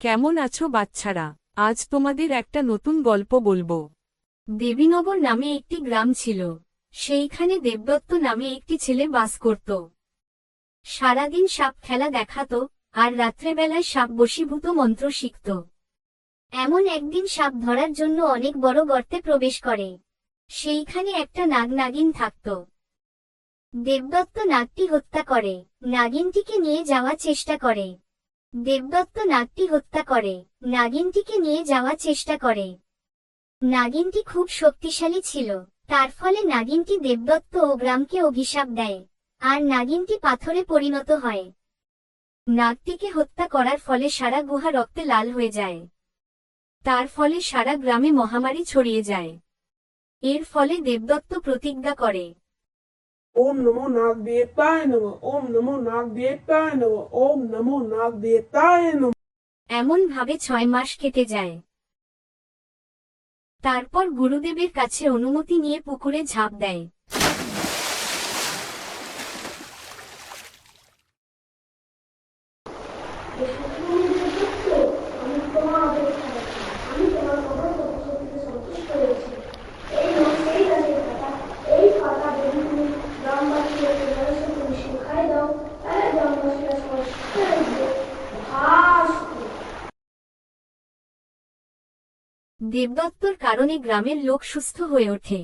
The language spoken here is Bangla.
কেমন আছো বাচ্চারা? আজ তোমাদের একটা নতুন গল্প বলব। দেবীনগর নামে একটি গ্রাম ছিল। সেইখানে দেবদত্ত নামে একটি ছেলে বাস করত। সারাদিন সাপ খেলা দেখাত আর রাত্রেবেলায় সাপ বশীভূত মন্ত্র শিখত। এমন একদিন সাপ ধরার জন্য অনেক বড় গর্তে প্রবেশ করে। সেইখানে একটা নাগ নাগিন থাকত। দেবদত্ত নাগটি হত্যা করে। নাগিনটিকে নিয়ে যাওয়ার চেষ্টা করে। দেবদত্ত নাগটি হত্যা করে। নাগিনটিকে নিয়ে যাওয়ার চেষ্টা করে। নাগিনটি খুব শক্তিশালী ছিল। তার ফলে নাগিনটি দেবদত্ত ও গ্রামকে অভিশাপ দেয়। আর নাগিনটি পাথরে পরিণত হয়। নাগটিকে হত্যা করার ফলে সারা গুহা রক্তে লাল হয়ে যায়। তার ফলে সারা গ্রামে মহামারী ছড়িয়ে যায়। এর ফলে দেবদত্ত প্রতিজ্ঞা করে। ওম নমো নাগ দিয়ে তায় নম ওম নমো নাগ দিয়ে তায় নম ওম নমো নাগ দিয়ে তায় নম এমন ভাবে ছয় মাস কেটে যায়। তারপর গুরুদেবের কাছে অনুমতি নিয়ে পুকুরে ঝাঁপ দেয়। আমি তোমার দেবদত্তর কারণে গ্রামের লোক সুস্থ হয়ে ওঠে।